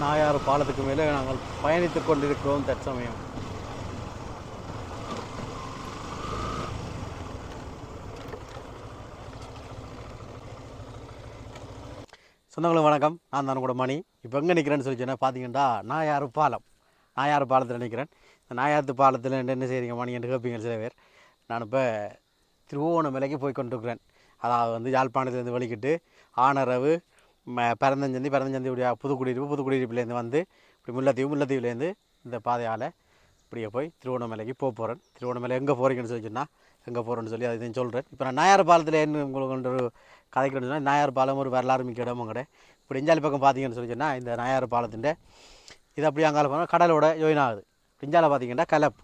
நாயாறு பாலத்துக்கு மேலே நாங்கள் பயணித்துக் கொண்டிருக்கிறோம் தற்சமயம். சொந்தங்களும் வணக்கம். நான் தான் கூட மணி. இப்போ எங்கே நிற்கிறேன்னு சொல்லி சொன்னால் பார்த்தீங்கன்னா நாயாறு பாலம். நாயாறு பாலத்தில் நிற்கிறேன். இந்த நாயாத்து பாலத்தில் என்ன செய்கிறீங்க மணி என்று கேட்பீங்க சில பேர். நான் இப்போ திருவோணமலைக்கு போய் கொண்டிருக்கிறேன். அதாவது வந்து யாழ்ப்பாணத்துலேருந்து வெளிக்கிட்டு ஆனரவு பரந்தஞ்சந்தி பரந்தஞ்சந்தி இப்படி புதுக்குடியிருப்பு புதுக்குடியிருப்புலேருந்து வந்து இப்படி முல்லைத்தீவு முல்லைத்தீவுலேருந்து இந்த பாதையால் இப்படியே போய் திருவண்ணாமலைக்கு போக போகிறேன் திருவண்ணாமலை எங்கே போகிறீங்கன்னு சொல்லி சொன்னால் எங்கே போகிறேன்னு சொல்லி அதை சொல்கிறேன் இப்போ நான் நாயார் பாலத்தில் என்ன உங்களுக்கு ஒரு கதைக்கிறேன்னு சொன்னால் நாயார் பாலம் ஒரு வரலாறு மிக்க இடமும் கடை இப்படி இஞ்சாலி பக்கம் பார்த்தீங்கன்னு சொல்லி சொன்னால் இந்த நாயார் பாலத்தின் இது அப்படியே அங்கால போனால் கடலோட ஜோயின் ஆகுது. இஞ்சால பார்த்தீங்கன்னா கலப்பு.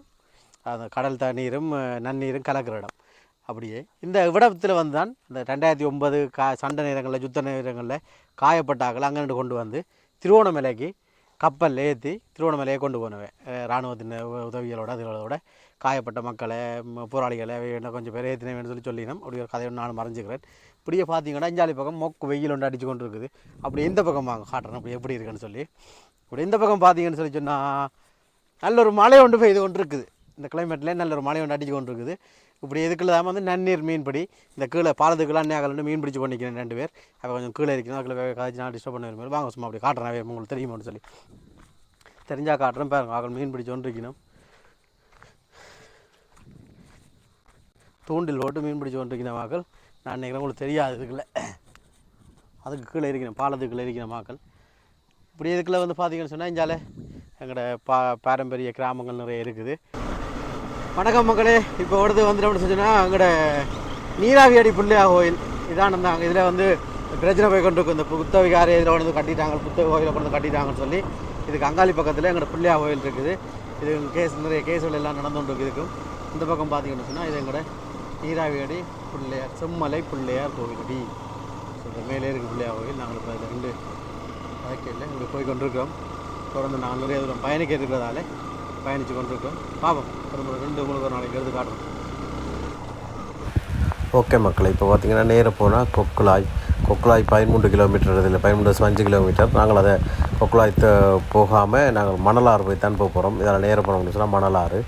அந்த கடல் தண்ணீரும் நன்னீரும் கலக்கிற இடம். அப்படியே இந்த விடத்தில் வந்து தான் இந்த ரெண்டாயிரத்தி ஒன்பது கா சண்டை நேரங்களில் யுத்த நேரங்களில் காயப்பட்டாக்கள் அங்கிருந்து கொண்டு வந்து திருவோணமலைக்கு கப்பல் ஏற்றி திருவோணமலையை கொண்டு போனவன். இராணுவத்தின் உ- உதவிகளோட அதுகளோட காயப்பட்ட மக்களை போராளிகளை என்ன கொஞ்சம் பேர் ஏற்றினேன் சொல்லி சொல்லினோம். அப்படி ஒரு கதையை நான் மறைஞ்சிக்கிறேன். இப்படியே பார்த்தீங்கன்னா இஞ்சாலி பக்கம் மொக்கு வெயில் ஒன்று அடிச்சு கொண்டு இருக்குது அப்படி எந்த பக்கம் வாங்க காட்டுறேன். அப்படி எப்படி இருக்குன்னு சொல்லி. இப்படி இந்த பக்கம் பார்த்தீங்கன்னு சொல்லி சொன்னால் நல்ல ஒரு மழை ஒன்று பெய்து கொண்டு இருக்குது இந்த கிளைமேட்டில் நல்ல ஒரு மழை ஒன்று அடிச்சு கொண்டு இருக்குது இப்படி இதுக்குள்ள தான் வந்து நன்னீர் மீன்பிடி. இந்த கீழே பாலத்துக்குலாம் நேகலன்னு மீன் பிடிச்சி பண்ணிக்கிறேன் ரெண்டு பேர். அப்போ கொஞ்சம் கீழே இருக்கணும் அதில் காய்ச்சி நான் டிஸ்டர்ப் பண்ண மாதிரி வாங்க சும்மா அப்படி காட்டுறேன். உங்களுக்கு தெரியுமான்னு சொல்லி. தெரிஞ்சால் காட்டுறேன். பாருங்க ஆக்கள் மீன் பிடிச்சி கொண்டு இருக்கணும் தூண்டில் போட்டு மீன் பிடிச்சி கொண்டு இருக்கணும் மக்கள் நான் நினைக்கிறேன் உங்களுக்கு தெரியாது இதுக்குள்ள. அதுக்கு கீழே இருக்கணும். பாலத்துக்குள்ளே இருக்கிற மக்கள் இப்படி இதுக்குள்ளே வந்து பார்த்தீங்கன்னு சொன்னால் இஞ்சால எங்களோட பா பாரம்பரிய கிராமங்கள் நிறைய இருக்குது. வணக்கம் மக்களே. இப்போ ஒருது வந்துட்டு அப்படின்னு சொன்னால் எங்களோட நீராவி அடி பிள்ளையா கோயில் இதான் இருந்தாங்க இதில் வந்து பிரச்சனை போய் கொண்டு இந்த புத்த இதில் கொண்டு வந்து கட்டிட்டாங்க. புத்த கோயிலை கொண்டு வந்து கட்டிட்டாங்கன்னு சொல்லி இதுக்கு அங்காளி பக்கத்தில் எங்களோட பிள்ளையா கோயில் இருக்குது. இது கேஸ் நிறைய கேஸ்கள் எல்லாம் நடந்து கொண்டு இருக்கும் இந்த பக்கம் பார்த்தீங்கன்னு சொன்னால் இது எங்களோட நீராவி அடி பிள்ளையார் செம்மலை பிள்ளையார் கோவில் அடி ஸோ மேலே இருக்கு பிள்ளையார் கோயில். நாங்கள் இப்போ இதில் ரெண்டு வாழ்க்கையில் இங்கே போய் கொண்டிருக்கிறோம். தொடர்ந்து நாங்கள் நிறைய தூரம் பயணிக்க இருக்கிறதால பயணித்து கொண்டிருக்கோம். பார்ப்போம் ஒரு முறை ரெண்டு உங்களுக்கு ஒரு நாளைக்கு எடுத்து காட்டுறோம். ஓகே மக்களை இப்போ பார்த்தீங்கன்னா நேராக போனால் கொக்குலாய் கொக்குலாய் பதிமூன்று கிலோமீட்டர் இதில் பதிமூன்று அஞ்சு கிலோமீட்டர் நாங்கள் அதை கொக்குலாய் போகாமல் நாங்கள் மணலாறு போய் தான் போக போகிறோம் இதில் நேராக போனோம்னு சொன்னால் மணலாறு.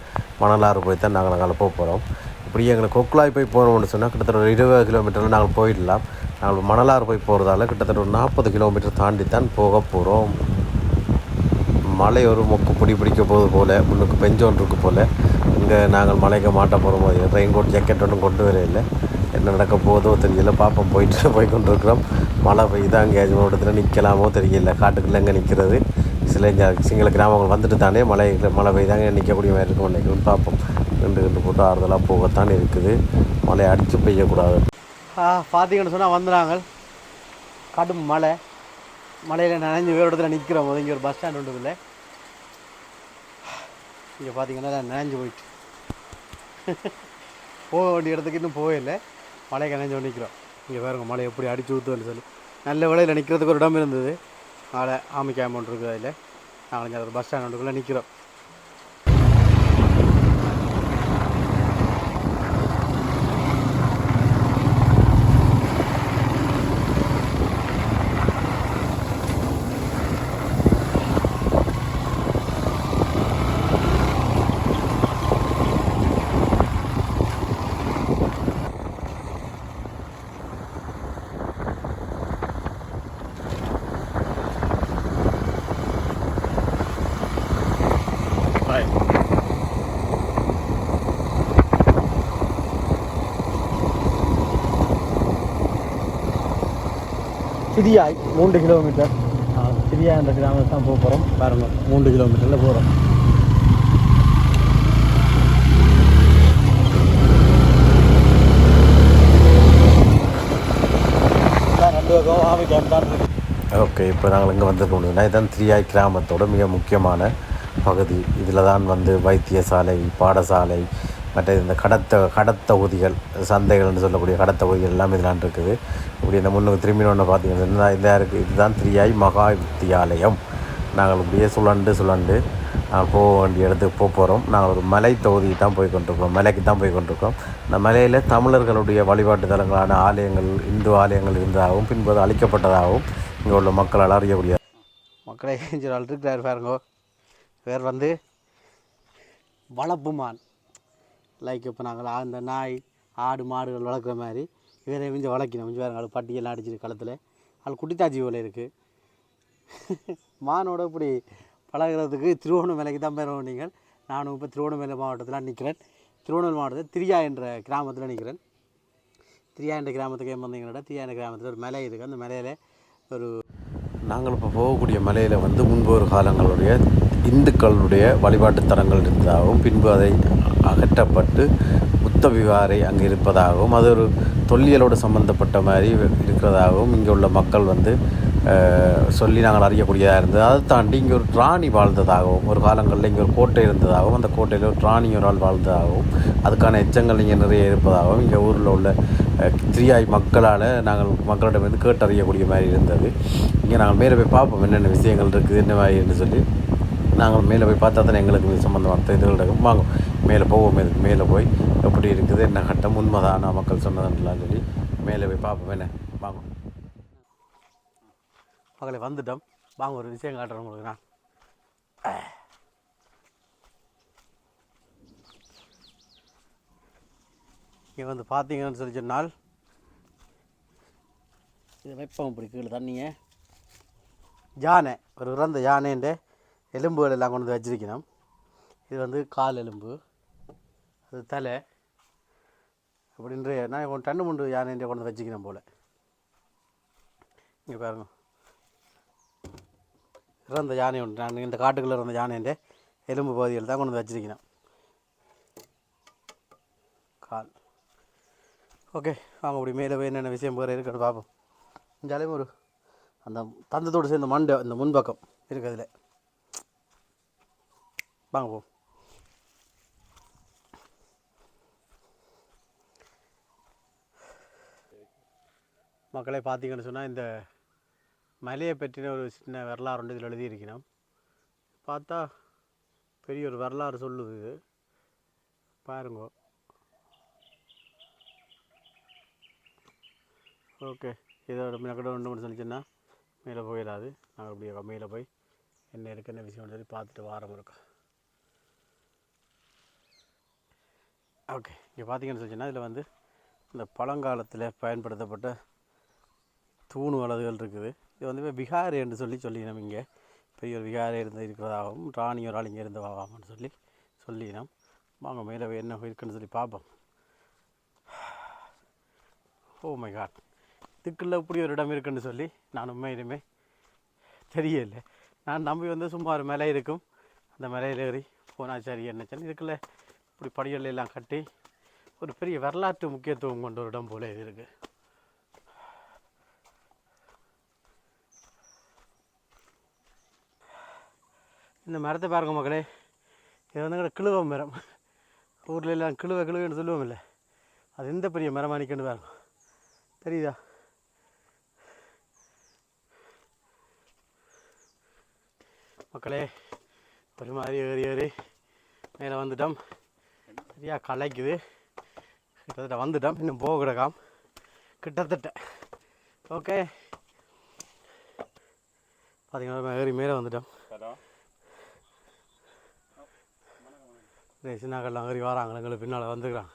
மணலாறு போய் தான் நாங்கள் அங்கே போக போகிறோம் இப்படி எங்களுக்கு கொக்குலாய் போய் போகிறோம்னு சொன்னால் கிட்டத்தட்ட ஒரு இருபது கிலோமீட்டரில் நாங்கள் போயிடலாம். நாங்கள் மணலாறு போய் போகிறதால கிட்டத்தட்ட ஒரு நாற்பது கிலோமீட்டர் தாண்டி தான் போக போகிறோம் மழை ஒரு மொக்கு பிடி பிடிக்க போகுது போல் முன்னுக்கு பெஞ்சோன் இருக்குது போல். இங்கே நாங்கள் மலைக்கு மாட்ட போகிற போது ரெயின் கோட் ஜாக்கெட் ஒன்றும் கொண்டு வரையில்லை என்ன நடக்க போதோ தெரியல. பாப்போம் போயிட்டு போய் கொண்டிருக்கிறோம். மழை பெய்யுதா அங்கே ஒரு இடத்துல நிற்கலாமோ தெரியல. காட்டுக்குள்ளே எங்கே நிற்கிறது சில இந்த சிங்கள கிராமங்கள் வந்துட்டு தானே மழை மழை பெய்தாங்க நிற்கக்கூடிய மாதிரி இருக்கும். நினைக்கிறோம் பார்ப்போம் ரெண்டு ரெண்டு போட்டு ஆறுதலாக போகத்தான் இருக்குது. மழை அடித்து பெய்யக்கூடாது. பார்த்தீங்கன்னு சொன்னால் வந்துடுறாங்க கடும் மழை. மலையில் நனைஞ்சு வேறு இடத்துல நிற்கிறோம் போது இங்கே ஒரு பஸ் ஸ்டாண்ட் உண்டுக்குள்ளே இங்கே பார்த்தீங்கன்னா நனைஞ்சு போயிட்டு. போக வேண்டிய இடத்துக்கு இன்னும் போகலை மழையை கனைஞ்சு நிற்கிறோம் இங்கே பாருங்க மழை எப்படி அடிச்சு ஊற்றுன்னு சொல்லி. நல்ல வேலையில் நிற்கிறதுக்கு ஒரு இடம் இருந்தது. நாளை ஆமி கேம்ப் இருக்குது அதில் நாங்கள் பஸ் ஸ்டாண்ட் நிற்கிறோம் சிரியாய் மூன்று கிலோமீட்டர். சிரியா என்ற கிராமத்தில் தான் போக போகிறோம் பாருங்க மூன்று கிலோமீட்டரில் போகிறோம் ஓகே இப்போ நாங்கள் இங்கே வந்து போனோம்னா இதுதான் திரியாய் கிராமத்தோட மிக முக்கியமான பகுதி. இதில் தான் வந்து வைத்தியசாலை பாடசாலை மற்ற இந்த கடத்த கடத்தொகுதிகள் சந்தைகள்னு சொல்லக்கூடிய கடத்தொகுதிகள் எல்லாம் இதெல்லாம் இருக்குது இப்படி இந்த முன்னுக்கு திரும்பி ஒன்று பார்த்தீங்கன்னா இதாக இருக்குது இதுதான் திரியாய் மகா வித்தியாலயம். நாங்கள் இப்படியே சுழண்டு சுழண்டு நாங்கள் போக வேண்டிய இடத்துக்கு போக போகிறோம் நாங்கள் ஒரு மலை தொகுதி தான் போய் கொண்டிருக்கோம் மலைக்கு தான் போய் கொண்டிருக்கோம் இந்த மலையில் தமிழர்களுடைய வழிபாட்டு தலங்களான ஆலயங்கள் இந்து ஆலயங்கள் இருந்ததாகவும் பின்பு அது அழிக்கப்பட்டதாகவும் இங்கே உள்ள மக்களால் அறியக்கூடிய மக்களை இருக்கிறார் பாருங்க. பேர் வந்து வளப்புமான். லைக் இப்போ நாங்கள் அந்த நாய் ஆடு மாடுகள் வளர்க்குற மாதிரி இவரை மிஞ்ச வளர்க்கணும். மிஞ்ச பாருங்க பட்டியெல்லாம் அடிச்சிருக்கு களத்தில். அது குட்டித்தாச்சி போல இருக்குது மானோட இப்படி பழகுறதுக்கு திருவோணமலைக்கு தான் பேர் நீங்கள். நானும் இப்போ திருவோணமலை மாவட்டத்தில் நிற்கிறேன் திருவண்ணாமலை மாவட்டத்தில் திரியா என்ற கிராமத்தில் நிற்கிறேன் திரியா என்ற கிராமத்துக்கு ஏன் வந்தீங்கன்னா திரியா என்ற கிராமத்தில் ஒரு மலை இருக்குது அந்த மலையில் ஒரு நாங்கள் இப்போ போகக்கூடிய மலையில் வந்து முன்பு ஒரு காலங்களுடைய இந்துக்களுடைய வழிபாட்டு தலங்கள் இருந்ததாகவும் பின்பு அதை அகற்றப்பட்டு புத்த விகாரை அங்கே இருப்பதாகவும் அது ஒரு தொல்லியலோடு சம்பந்தப்பட்ட மாதிரி இருக்கிறதாகவும் இங்கே உள்ள மக்கள் வந்து சொல்லி நாங்கள் அறியக்கூடியதாக இருந்தது. அதை தாண்டி இங்கே ஒரு ராணி வாழ்ந்ததாகவும் ஒரு காலங்களில் இங்கே ஒரு கோட்டை இருந்ததாகவும் அந்த கோட்டையில் ஒரு ராணி ஒரு ஆள் வாழ்ந்ததாகவும் அதுக்கான எச்சங்கள் இங்கே நிறைய இருப்பதாகவும் இங்கே ஊரில் உள்ள திரியாய் மக்களால் நாங்கள் மக்களிடமிருந்து கேட்டறியக்கூடிய மாதிரி இருந்தது. இங்கே நாங்கள் மேலே போய் பார்ப்போம் என்னென்ன விஷயங்கள் இருக்குது என்ன மாதிரின்னு சொல்லி. நாங்கள் மேலே போய் பார்த்தா தானே எங்களுக்கு சம்மந்தமான இதுகள் இருக்கும் மேலே போவோம் இதுக்கு மேலே போய் எப்படி இருக்குது என்ன கட்டம் உண்மைதான் மக்கள் சொன்னதுன்றலாம் சொல்லி மேலே போய் பார்ப்போம். என்ன? வாங்க. மகளை வந்துட்டோம். வாங்க ஒரு விஷயம் காட்டுறேன் உங்களுக்கு நான். இங்கே வந்து பார்த்தீங்கன்னு சொல்லி சொன்னால் இது வைப்போம் இப்படி கீழே தண்ணியை. யானை ஒரு இறந்த யானைன்ற எலும்புகள் எல்லாம் கொண்டு வந்து வச்சிருக்கணும். இது வந்து கால் எலும்பு. அது தலை. அப்படின்ற நான் கொஞ்சம் டன்னு முண்டு யானைன்ற கொண்டு வந்து போல். இங்கே பாருங்க. இறந்த யானை உண்டு நான் இந்த காட்டுக்குள்ளே இருந்த யானைன்ற எலும்பு பகுதியில் தான் கொண்டு வந்து வச்சிருக்கணும் கால். ஓகே வாங்க அப்படி மேலே போய் என்னென்ன விஷயம் போகிற இருக்குன்னு பார்ப்போம். இந்தாலையும் ஒரு அந்த தந்தத்தோடு சேர்ந்த மண்டை இந்த முன்பக்கம் இருக்குது அதில். வாங்க போ. மக்களே பார்த்தீங்கன்னு சொன்னால் இந்த மலையை பற்றின ஒரு சின்ன வரலாறு ஒன்று இதில் எழுதியிருக்கிறோம். பார்த்தா பெரிய ஒரு வரலாறு சொல்லுது இது. பாருங்க. ஓகே. இதோட மினக்கட ஒன்று சொல்லிச்சுன்னா மேலே போயிடாது. நாங்கள் அப்படியே மேலே போய் என்ன இருக்கு என்ன விஷயம்னு சொல்லி பார்த்துட்டு வாரம் இருக்கோம் ஓகே. இங்கே பார்த்தீங்கன்னு சொல்லிச்சுன்னா இதில் வந்து இந்த பழங்காலத்தில் பயன்படுத்தப்பட்ட தூணு வலதுகள் இருக்குது. இது வந்து இப்போ விகாரி என்று சொல்லி சொல்லினோம் இங்கே. பெரிய ஒரு விகாரை இருந்து இருக்கிறதாகவும் ராணி ஒரு ஆள் இங்கே இருந்தவாகாமன்னு சொல்லி சொல்லினோம். வாங்க மேலே என்ன இருக்குன்னு சொல்லி பார்ப்போம். ஓ மை காட் இதுக்குள்ள இப்படி ஒரு இடம் இருக்குன்னு சொல்லி நான் உண்மையிலுமே தெரியல நான் நம்பி வந்து சும்மா ஒரு மலை இருக்கும். அந்த மலையில் ஏறி போனால் சரி என்னச்சேன் இதுக்குள்ள இப்படி படிகள் எல்லாம் கட்டி ஒரு பெரிய வரலாற்று முக்கியத்துவம் கொண்ட ஒரு இடம் போல இது இருக்குது இந்த மரத்தை பாருங்க மக்களே. இது வந்து கூட கிழுவ மரம். ஊரில் எல்லாம் கிழுவ கிழுவன்னு சொல்லுவோம் இல்லை அது எந்த பெரிய மரமாக நிற்கணும் பாருங்க. தெரியுதா? மக்களே ஒரு மாதிரி ஏறி ஏறி மேலே வந்துட்டோம். சரியா கலைக்குது. கிட்டத்தட்ட வந்துட்டோம். இன்னும் போக கிடக்காம். கிட்டத்தட்ட. ஓகே. பார்த்தீங்கன்னா ஏறி மேலே வந்துட்டோம் இந்த சின்னாக்கள்லாம் ஏறி வராங்க எங்களுக்கு பின்னால் வந்துக்கிறாங்க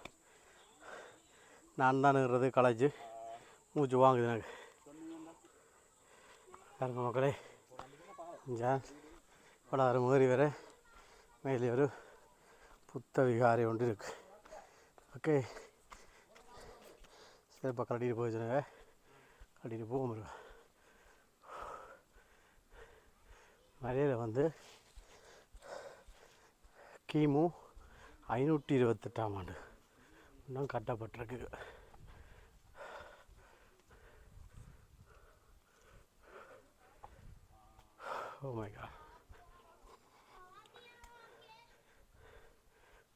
நான் தானுங்கிறது களைச்சு மூச்சு வாங்குது எனக்கு. பாருங்க மக்களே ஜான் வடாறு முகரி வர மேலே ஒரு புத்த விகாரை ஒன்று இருக்கு. ஓகே. சரி இப்போ கட்டிட்டு போயிடுச்சுனாங்க கட்டிட்டு போக முடியும் மலையில் வந்து கிமு ஐநூற்றி இருபத்தெட்டாம் ஆண்டு. இன்னும் கட்டப்பட்டிருக்கு. Oh ஓமைகா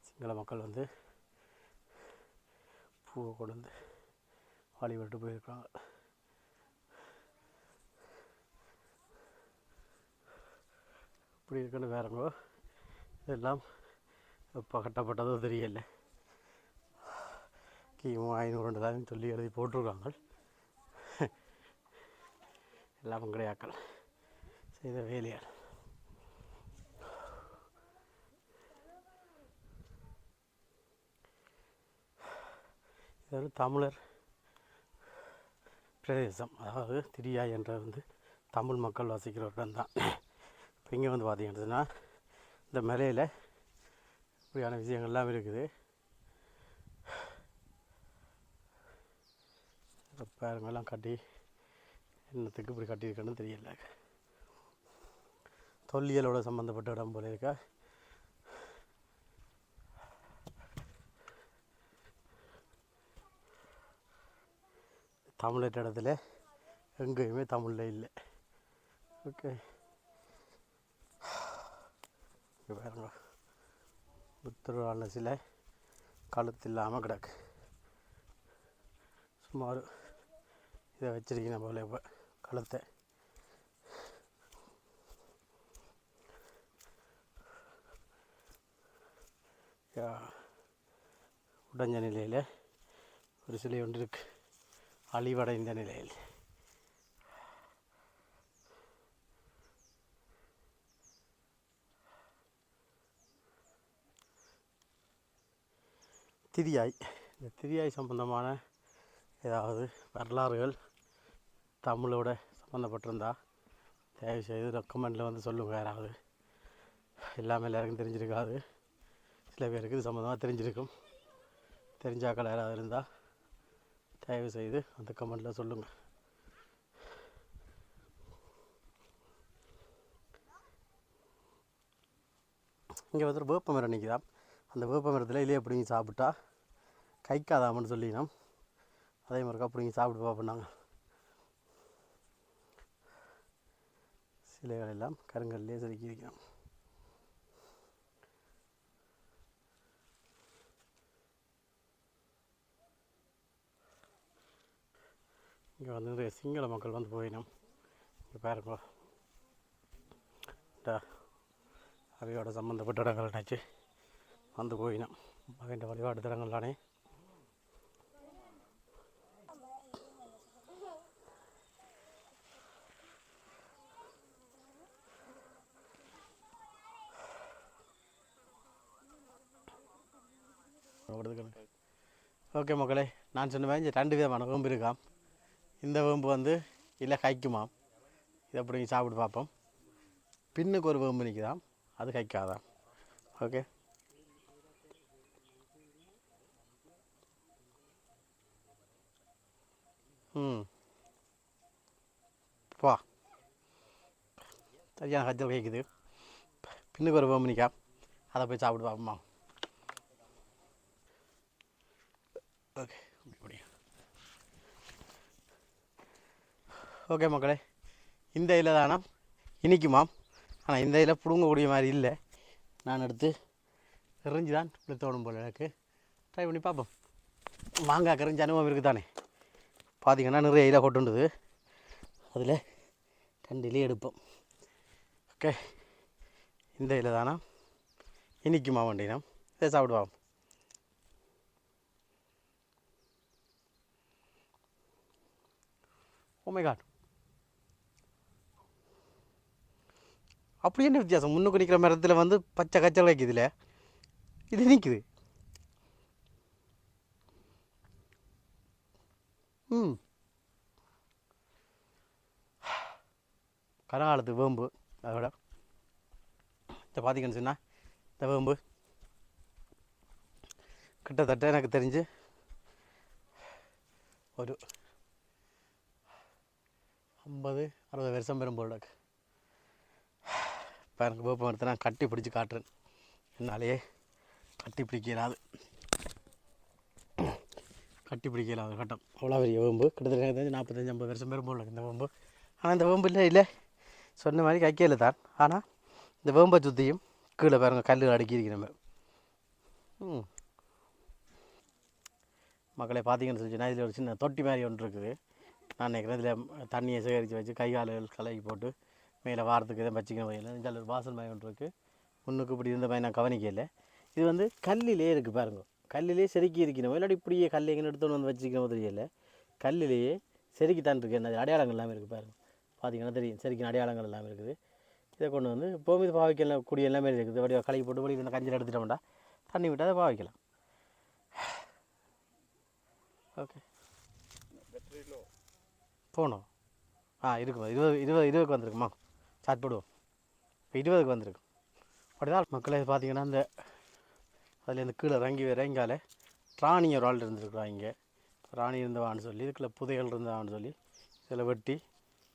சிங்கள மக்கள் வந்து பூவை கொண்டு வந்து வழிபட்டு போயிருக்காங்க. இப்படி இருக்குன்னு வேறங்கோ இதெல்லாம் எப்போ கட்டப்பட்டதோ தெரியல. கிமு ஐநூறு தான் சொல்லி எழுதி போட்டிருக்காங்க. எல்லாம் கிடையாக்கள் செய்த வேலையாள் இது ஒரு தமிழர் பிரதேசம். அதாவது திரியா என்ற வந்து தமிழ் மக்கள் வசிக்கிற இடம் தான் இப்போ இங்கே வந்து பார்த்தீங்கன்னா இந்த மலையில் இப்படியான விஷயங்கள்லாம் இருக்குது. பேரங்கெல்லாம் கட்டி என்னத்துக்கு இப்படி கட்டியிருக்கேன்னு தெரியல. தொல்லியலோட சம்மந்தப்பட்ட இடம் போல இருக்கா? தமிழர் இடத்துல எங்கேயுமே தமிழில் இல்லை. ஓகே. வேறங்களா பாருங்க புத்தரான சிலை கழுத்து இல்லாமல் கிடக்கு. சுமார் இதை வச்சிருக்கேன் போல இப்போ கழுத்தை உடஞ்ச நிலையில் ஒரு சிலை ஒன்று இருக்கு. அழிவடைந்த நிலையில். திரியாய். இந்த திரியாய் சம்பந்தமான ஏதாவது வரலாறுகள் தமிழோட சம்மந்தப்பட்டிருந்தா தயவு செய்து ரெக்கமெண்டில் வந்து சொல்லுங்கள் யாராவது. எல்லாமே எல்லாருக்கும் தெரிஞ்சிருக்காது. சில பேருக்கு இது சம்மந்தமாக தெரிஞ்சிருக்கும். தெரிஞ்சாக்கள் யாராவது இருந்தால் தயவு செய்து அந்த கமெண்டில் சொல்லுங்கள் இங்கே வந்து ஒரு வேப்ப மரம் அந்த வேப்பமரத்தில் இலையை பிடிங்கி சாப்பிட்டா? கைக்காதாமன்னு சொல்லினோம் அதே மாதிரிக்கா பிடிங்க சாப்பிட்டு பார்ப்போம் சிலைகள் எல்லாம் கருங்கல்லே செதுக்கி இருக்கிறோம் இங்கே வந்து நிறைய சிங்கள மக்கள் வந்து போயினோம் இங்கே பாருங்க. இந்த அவையோட சம்மந்தப்பட்ட இடங்கள் நினச்சி வந்து போயினோம் மகன் வழிபாடு தலங்கள் தானே ஓகே மக்களே நான் சொன்ன மாதிரி ரெண்டு விதமான வேம்பு இருக்காம் இந்த வேம்பு வந்து இல்லை கைக்குமாம் இதை அப்படி சாப்பிட்டு பார்ப்போம். பின்னுக்கு ஒரு வேம்பு நிற்குதாம் அது கைக்காதாம் ஓகே. ம். பா. சரியான கஜல் கேட்குது பின்னுக்கு ஒரு வேம்பு நிற்கா அதை போய் சாப்பிட்டு பார்ப்போமா? ஓகே இப்படி ஓகே மக்களே. இந்த இதில் தானா இனிக்குமாம் ஆனால் இந்த இதில் பிடுங்கக்கூடிய மாதிரி இல்லை. நான் எடுத்து எறிஞ்சு தான் தோணும் போல எனக்கு ட்ரை பண்ணி பார்ப்போம். மாங்காய் கரிஞ்சு அனுபவம் இருக்குது தானே. பார்த்தீங்கன்னா நிறைய இலை கொட்டுண்டுது அதில் ரெண்டு எடுப்போம். ஓகே இந்த இலை தானா இனிக்குமா வண்டினம் இதை சாப்பிடுவோம். ஓ மை காட் அப்படி என்ன வித்தியாசம்? முன்னுக்கு நிற்கிற மரத்தில் வந்து பச்சை கச்சல் வைக்குதுல. இது நிற்குது ம். கரகாலத்து வேம்பு அதோட. இதை பார்த்தீங்கன்னு சொன்னால் இந்த வேம்பு கிட்டத்தட்ட எனக்கு தெரிஞ்சு ஒரு ஐம்பது அறுபது வருஷம் பெரும் போல்டாக்கு பாருங்க வேப்ப மரத்தை நான் கட்டி பிடிச்சி காட்டுறேன். என்னாலேயே கட்டி பிடிக்க கட்டி பிடிக்கலாது கட்டம். அவ்வளோ பெரிய வேம்பு. கிட்டத்தட்ட நாற்பத்தஞ்சு ஐம்பது வருஷம் பெரும் போல இந்த வேம்பு. ஆனால் இந்த வேம்பு இல்லை இல்லை. சொன்ன மாதிரி கைக்கையில் தான். ஆனால் இந்த வேம்பை சுற்றியும் கீழே பாருங்க கல் அடுக்கி இருக்கு நம்ம. மக்களை பார்த்தீங்கன்னு சொல்லிச்சுன்னா இதில் ஒரு சின்ன தொட்டி மாதிரி ஒன்று இருக்குது. நான் நினைக்கிறேன் இதில் தண்ணியை சேகரித்து வச்சு கை கால்கள் கலக்கி போட்டு மேலே வாரத்துக்கு இதை வச்சுக்கணும் வகையில் இதில் ஒரு வாசல் மாதிரி ஒன்று இருக்குது முன்னுக்கு இப்படி இருந்த மாதிரி நான் கவனிக்கல. இது வந்து கல்லிலே இருக்குது பாருங்க. கல்லிலே செருக்கி இருக்கணும் இல்லாட்டி இப்படியே கல் எங்கே எடுத்துன்னு வந்து வச்சுக்கணும் தெரியல. கல்லிலேயே செருக்கித்தான் இருக்குது என்ன அடையாளங்கள் எல்லாமே இருக்குது பாருங்கள் பார்த்தீங்கன்னா தெரியும். செருக்கின அடையாளங்கள் எல்லாமே இருக்குது. இதை கொண்டு வந்து இப்போவும் இது பாவிக்கலாம் குடி எல்லாமே இருக்குது. வடிவ கலகி போட்டு வழி இந்த கஞ்சியில் எடுத்துட்டோம்டா. தண்ணி விட்டு அதை பாவிக்கலாம். ஓகே போகணும். ஆ இருக்கும் இருபது இருபது இருபதுக்கு வந்திருக்குமா ஸ்டார்ட் போடுவோம். இப்போ இருபதுக்கு வந்திருக்கு. அப்படிதான் மக்களே பார்த்தீங்கன்னா இந்த அதில் இந்த கீழே இறங்கி இறங்கால ராணி ஒரு ஆள் இருந்திருக்குறான் இங்கே. ராணி இருந்தவான்னு சொல்லி இதுக்குள்ள புதையல் இருந்தவான்னு சொல்லி இதில் வெட்டி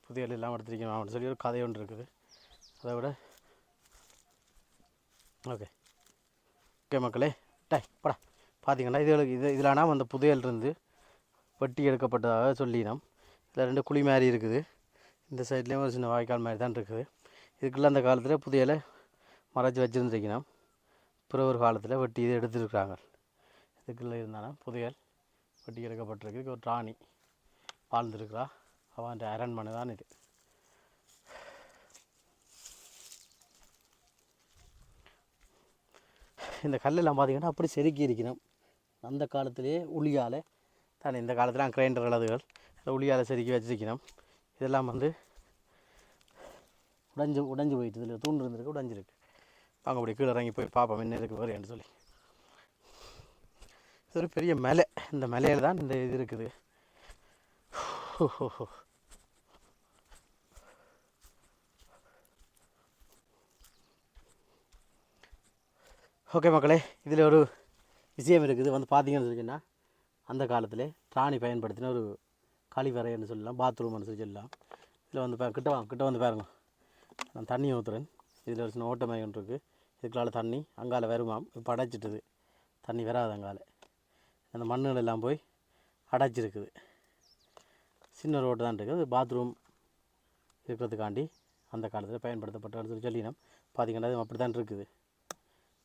புதையல் எல்லாம் எடுத்துருக்கணும் சொல்லி ஒரு கதை ஒன்று இருக்குது. அதை விட ஓகே. ஓகே மக்களே டை படா. பார்த்தீங்கன்னா இதுகளுக்கு இது இதில் அந்த புதையல் இருந்து வெட்டி எடுக்கப்பட்டதாக சொல்லினோம். இதில் ரெண்டு குழி மாதிரி இருக்குது. இந்த சைட்லேயும் ஒரு சின்ன வாய்க்கால் மாதிரி தான் இருக்குது. இதுக்குள்ளே அந்த காலத்தில் புதையலை மறைச்சி வச்சுருந்துருக்கணும். பிற ஒரு காலத்தில் வெட்டி இதை எடுத்துருக்குறாங்க. இதுக்குள்ளே இருந்தாலும் புதையல் வெட்டி எடுக்கப்பட்டிருக்கு. ஒரு ராணி வாழ்ந்துருக்குறா. அவன் அரண்மனை தான் இது. இந்த கல்லெல்லாம் பார்த்தீங்கன்னா அப்படி செதுக்கி இருக்கணும். அந்த காலத்திலேயே உளியால் தானே. இந்த காலத்தில் கிரைண்டர் அளவுகள் உளியால் செதுக்கி வச்சிருக்கணும். இதெல்லாம் வந்து உடஞ்சி உடஞ்சி போயிட்டு இதில் தூண்டு இருந்திருக்கு உடஞ்சிருக்கு. வாங்க அப்படி கீழே இறங்கி போய் பார்ப்போம் என்ன இருக்கு வருன்னு சொல்லி. இது ஒரு பெரிய மலை. இந்த மலையில் தான் இந்த இது இருக்குது. ஓகே மக்களே இதில் ஒரு விஷயம் இருக்குது. வந்து பார்த்தீங்கன்னு சொல்லிச்சுன்னா அந்த காலத்தில் ராணி பயன்படுத்தின ஒரு கழிவறைன்னு சொல்லலாம் பாத்ரூம்னு சொல்லி சொல்லலாம். இதில் வந்து கிட்டே கிட்ட வாங்க கிட்ட வந்து பாருங்க. நான் தண்ணி ஊற்றுறேன் இதில் ஒரு சின்ன ஓட்ட மேகன் இருக்குது இதுக்குள்ளால தண்ணி அங்கால வருமாம். இப்போ அடைச்சிட்டுது தண்ணி வராது அங்கால. அந்த மண்ணுகள் எல்லாம் போய் அடைச்சிருக்குது. சின்ன ரோடு தான் இருக்குது பாத்ரூம் இருக்கிறதுக்காண்டி அந்த காலத்தில் பயன்படுத்தப்பட்டன்னு சொல்லி சொல்லினோம். பார்த்திங்கன்னா அப்படி தான் இருக்குது.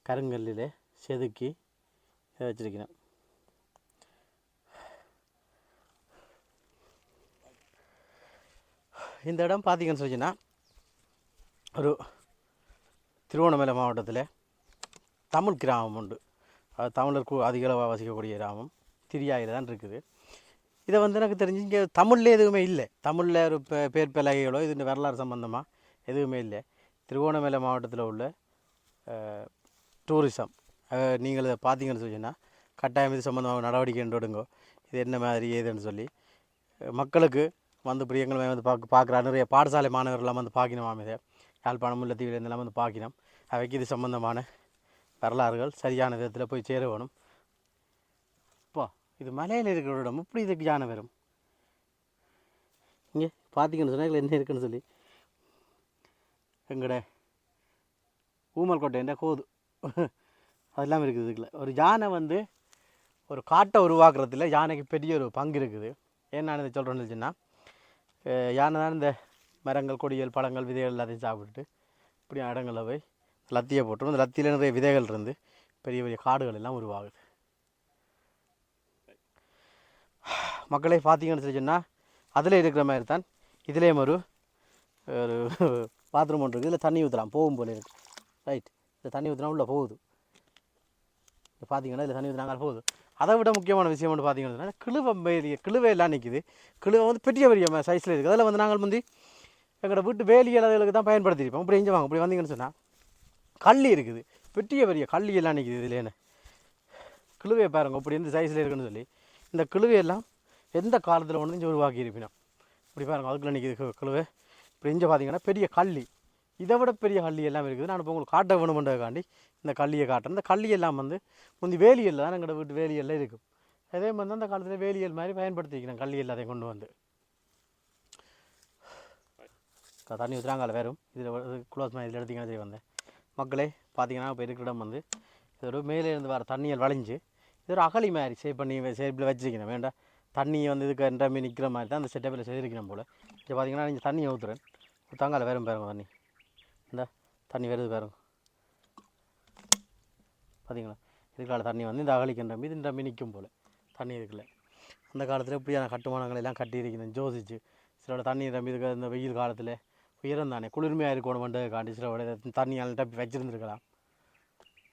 கருங்கல்லில் செதுக்கி இதை வச்சிருக்கிறேன் இந்த இடம் பார்த்தீங்கன்னு சொல்லிச்சுன்னா ஒரு திருவண்ணாமலை மாவட்டத்தில் தமிழ் கிராமம் உண்டு. அது தமிழர் கு- அதிக அளவாக வசிக்கக்கூடிய கிராமம். திரியாயில் தான் இருக்குது. இதை வந்து எனக்கு தெரிஞ்சு இங்கே தமிழில் எதுவுமே இல்லை. தமிழில் ஒரு பேர் பலகைகளோ இது வரலாறு சம்மந்தமாக எதுவுமே இல்லை. திருவோணமலை மாவட்டத்தில் உள்ள டூரிசம் நீங்கள் இதை பார்த்தீங்கன்னு சொன்னீங்கன்னா கட்டாயம் இது சம்மந்தமாக நடவடிக்கை எடுங்கோ. இது என்ன மாதிரி ஏதுன்னு சொல்லி மக்களுக்கு வந்து இப்படி எங்களை வந்து பார்க்க பார்க்குறா நிறைய பாடசாலை மாணவர்கள்லாம் வந்து பார்க்கணுமாம் இதை. யாழ்ப்பாணம் முல்லைத்தீவில் இருந்தெல்லாம் வந்து பார்க்கணும் அவைக்கு இது சம்மந்தமான வரலாறுகள் சரியான விதத்தில் போய் சேர வேணும். இப்போ இது மலையில் இருக்கிற இடம். இப்படி இதுக்கு யானை வரும்? இங்கே பார்த்தீங்கன்னு சொன்னால் இதில் என்ன இருக்குன்னு சொல்லி. எங்கட ஊமல்கோட்டை கோது. அதெல்லாம் இருக்குது இதுக்குள்ள. ஒரு யானை வந்து ஒரு காட்டை உருவாக்குறதுல யானைக்கு பெரிய ஒரு பங்கு இருக்குது. ஏன் சொல்கிறோன்னு இதை சொல்கிறேன்னு யானை தான் இந்த மரங்கள் கொடிகள் பழங்கள் விதைகள் எல்லாத்தையும் சாப்பிட்டுட்டு இப்படி இடங்களில் போய். லத்தியை போட்டுரும். அந்த லத்தியில் நிறைய விதைகள் இருந்து பெரிய பெரிய காடுகள் எல்லாம் உருவாகுது. மக்களே பார்த்தீங்கன்னு சொல்லி சொன்னால் அதில் இருக்கிற மாதிரி தான் இதுலேயும் ஒரு ஒரு பாத்ரூம் ஒன்று இருக்குது. இதில் தண்ணி ஊற்றலாம் போகும் போல இருக்கு. ரைட் இந்த தண்ணி ஊற்றினா உள்ளே போகுது. இப்போ பார்த்தீங்கன்னா இதில் தண்ணி ஊற்றினாங்க போகுது. அதை விட முக்கியமான விஷயம் வந்து பார்த்தீங்கன்னா கிழுவை பெரிய கிழுவை எல்லாம் நிற்கிது கிழுவை வந்து பெரிய பெரிய சைஸில் இருக்குது அதில் வந்து நாங்கள் வந்து எங்களோட வீட்டு வேலி அதுகளுக்கு தான் பயன்படுத்தியிருப்போம். இப்படி இங்கே வாங்க? இப்படி வந்தீங்கன்னு சொன்னால் கள்ளி இருக்குது. பெரிய பெரிய கள்ளி எல்லாம் நிற்கிது இதுலேன்னு கிழுவையை பாருங்க இப்படி எந்த சைஸில் இருக்குன்னு சொல்லி. இந்த கிழுவையெல்லாம் எந்த காலத்தில் ஒன்று உருவாக்கி இருப்பினோம் இப்படி பாருங்க அதுக்குள்ளே நிற்கிது கிழுவை. இப்படி இங்கே பார்த்தீங்கன்னா பெரிய கள்ளி இதை விட பெரிய கள்ளி எல்லாம் இருக்குது. நான் இப்போ உங்களுக்கு காட்ட வேணுமென்றதுக்காண்டி இந்த கள்ளியை காட்டுறேன். இந்த கள்ளி எல்லாம் வந்து முந்தி வேலியல் தான். எங்களோட வீட்டு வேலியெல்லாம் இருக்கும். அதே மாதிரி தான் அந்த காலத்தில் வேலியல் மாதிரி பயன்படுத்திக்கிறேன் கள்ளி எல்லாத்தையும் கொண்டு வந்து. தண்ணி ஊற்றுறாங்க வெறும். இதில் குளோஸ் மாதிரி இதில் எடுத்திங்கன்னா சரி வந்தேன். மக்களே பார்த்தீங்கன்னா இப்போ இருக்கிற இடம் வந்து இது ஒரு மேலே இருந்து வர தண்ணியில் வளைஞ்சு இது ஒரு அகலி மாதிரி சேவ் பண்ணி சேப்பில் வச்சிருக்கணும். வேண்டாம் தண்ணியை வந்து இதுக்கு ரெண்டாமே நிற்கிற மாதிரி தான் அந்த செட்டப்பில் செய்திருக்கணும் போல். இப்போ பார்த்தீங்கன்னா நீங்கள் தண்ணியை ஊற்றுறேன் ஊற்றாங்க வேறும் பாருங்க தண்ணி. தண்ணி வருது பாருங்க. பார்த்தீங்களா இதுக்கால தண்ணி வந்து இந்த அகலிக்கின்ற மீது இந்த நம்பி நிற்கும் போல். தண்ணி இருக்குல்ல அந்த காலத்தில் இப்படியான கட்டுமானங்கள் எல்லாம் கட்டியிருக்கணும் ஜோசிச்சு. சிலோட தண்ணி நம்பி இருக்க இந்த வெயில் காலத்தில் உயரம் தானே? குளிர்மையாக இருக்கணும் காண்டி சிலோட தண்ணி தண்ணியால் டப்பி வச்சுருந்துருக்கலாம்.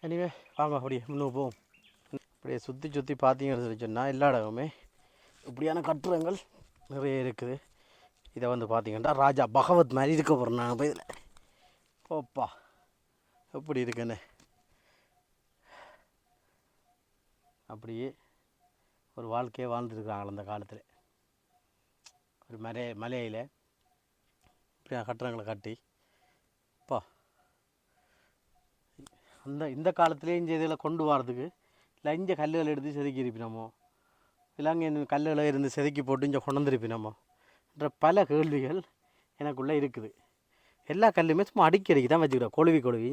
எனிவே வாங்க அப்படியே முன்னே போவோம். அப்படியே சுற்றி சுற்றி பார்த்தீங்கன்னு சொல்லி சொன்னால் எல்லா இடமுமே இப்படியான கட்டுரங்கள் நிறைய இருக்குது. இதை வந்து பார்த்தீங்கன்னா ராஜா பகவத் மாதிரி இருக்க போகிறேன் நாங்கள் போய் இதில். ஓப்பா எப்படி இருக்குன்னு. அப்படியே ஒரு வாழ்க்கையை வாழ்ந்துருக்குறாங்க அந்த காலத்தில். ஒரு மலை மலையில் இப்படி கட்டுறங்களை கட்டி அப்பா. அந்த இந்த காலத்துலேயே இந்த இதில் கொண்டு வரதுக்கு இல்லை இங்கே கல்லுகள் எடுத்து செதுக்கி இருப்பினோமோ இல்லை அங்கே கல்லுகளை இருந்து செதுக்கி போட்டு இங்கே கொண்டு வந்திருப்பினமோ? என்ற பல கேள்விகள் எனக்குள்ளே இருக்குது. எல்லா கல்லுமே சும்மா அடிக்கடிக்கு தான் வச்சுக்கிடா. கொழுவி கொழுவி.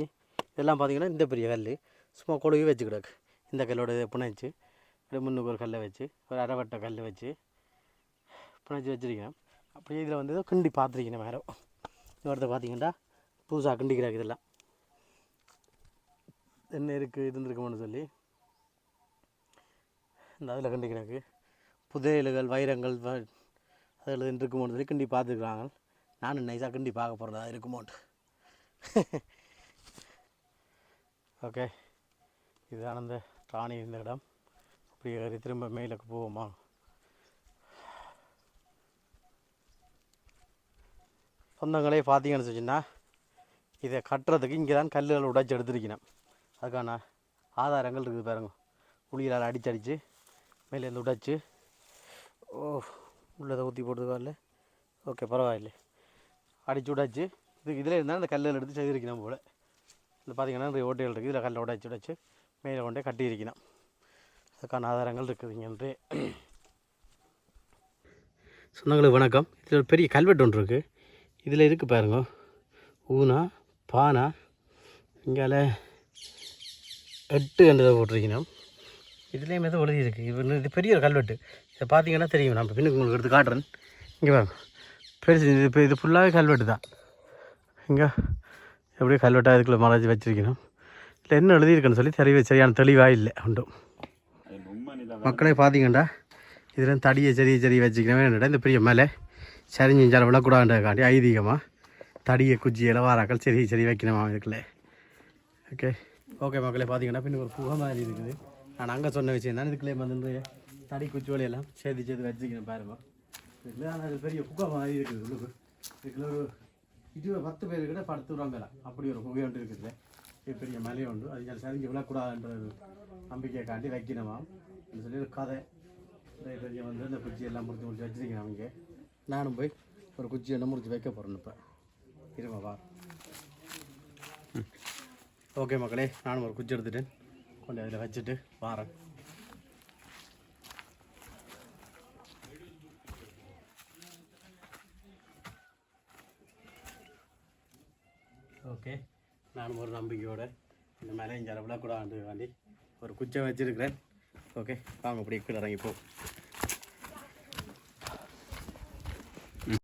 இதெல்லாம் பார்த்தீங்கன்னா இந்த பெரிய கல் சும்மா கொழுவி வச்சுக்கிடக்கு இந்த கல்லோட இதை புனைச்சு முன்னுக்கு ஒரு கல்லை வச்சு ஒரு அரைவட்ட கல் வச்சு புனைச்சி வச்சுருக்கேன் அப்படியே இதில் வந்து ஏதோ கிண்டி பார்த்துருக்கேன் வேறு. இன்னொருத்த பார்த்தீங்கன்னா புதுசாக கிண்டிக்கிறாங்க இதெல்லாம். என்ன இருக்குது இது சொல்லி. இந்த அதில் கிண்டிக்கிறாங்க. புதையல்கள் வைரங்கள் அதில் இருக்குமோன்னு சொல்லி கிண்டி பார்த்துருக்குறாங்க. நானும் நைஸாக கிண்டி பார்க்க போகிறதா இருக்குமோன்ட்டு. ஓகே. இதுதான் அந்த ராணி இருந்த இடம். அப்படி ஏறி திரும்ப மேலுக்கு போவோமா? சொந்தங்களே பார்த்தீங்கன்னு வச்சுன்னா இதை கட்டுறதுக்கு இங்கே தான் கல்லுகள் உடைச்சி எடுத்திருக்கணும். அதுக்கான ஆதாரங்கள் இருக்குது பாருங்க. உளிகளால் அடிச்சு அடித்து மேலேருந்து உடைச்சி ஓ உள்ளதை ஊற்றி போட்டுருக்கால ஓகே பரவாயில்லை. அடிச்சு விடாச்சு இது இதில் இருந்தால் அந்த கல்லில் எடுத்து செய்திருக்கணும் போல். இதில் பார்த்தீங்கன்னா இந்த ஓட்டைகள் இருக்குது. இதில் கல்லை உடைச்சி உடைச்சு மேலே கொண்டே கட்டியிருக்கணும். அதுக்கான ஆதாரங்கள் இருக்குதுங்கன்று சொந்தங்களுக்கு வணக்கம். இதில் ஒரு பெரிய கல்வெட்டு ஒன்று இருக்குது இதில் இருக்குது பாருங்க. ஊனா பானா இங்கால எட்டு என்றதை போட்டிருக்கணும். இதுலேயும் எதுவும் எழுதியிருக்கு. இருக்குது இது இது பெரிய ஒரு கல்வெட்டு. இதை பார்த்தீங்கன்னா தெரியும். நான் பின்னுக்கு உங்களுக்கு எடுத்து காட்டுறேன். இங்கே பாருங்கள் பெருசு இது இப்போ இது ஃபுல்லாகவே கல்வெட்டு தான். இங்கே எப்படியோ கல்வெட்டாக இதுக்குள்ளே மறைச்சி வச்சிருக்கணும். இல்லை என்ன எழுதியிருக்குன்னு சொல்லி தெளிவு சரியான தெளிவாக இல்லை உண்டும் மக்களே பார்த்தீங்கண்டா இதில் தடியை செடி வச்சுக்கணும் என்னடா இந்த பெரிய மலை? சரிஞ்சால் விழக்கூடாதுன்றதுக்காண்டி ஐதீகமாக தடியை குச்சியில் வாராக்கள் செடி செடி வைக்கணுமா இதுக்குள்ளே? ஓகே ஓகே மக்களே பார்த்தீங்கன்னா பின்ன ஒரு புகை மாதிரி இருக்குது. நான் அங்கே சொன்ன விஷயம் தான் இதுக்குள்ளே வந்து தடி குச்சி வலையெல்லாம் சேர்த்து சேர்த்து வச்சுக்கணும் பாருங்க. இதுல ஆனால் அது பெரிய புகை மாதிரி இருக்குது உள்ளுக்கு இதுக்குள்ள ஒரு இருபது பத்து பேர் கிட்ட படுத்து விடுவாங்க அப்படி ஒரு புகை ஒன்று இருக்குது. பெரிய மலை உண்டு அது சரிஞ்சு விழக்கூடாதுன்றது நம்பிக்கையை காட்டி வைக்கணுமா? அப்படின்னு சொல்லி ஒரு கதை. பெரிய வந்து இந்த குச்சி எல்லாம் முடிச்சு முடிச்சு வச்சிருக்கேன் அவங்க நானும் போய் ஒரு குச்சி எண்ணெய் முடிச்சு வைக்க போகிறேன் இப்போ. இருமா வா. ஓகே மக்களே நானும் ஒரு குச்சி எடுத்துட்டேன் கொண்டு அதில் வச்சுட்டு வாரேன். ஓகே. நானும் ஒரு நம்பிக்கையோடு இந்த மேலே இங்கே விழக்கூடாது வேண்டி ஒரு குச்சை வச்சுருக்கிறேன். ஓகே வாங்க அப்படியே கீழே இறங்கிப்போம்.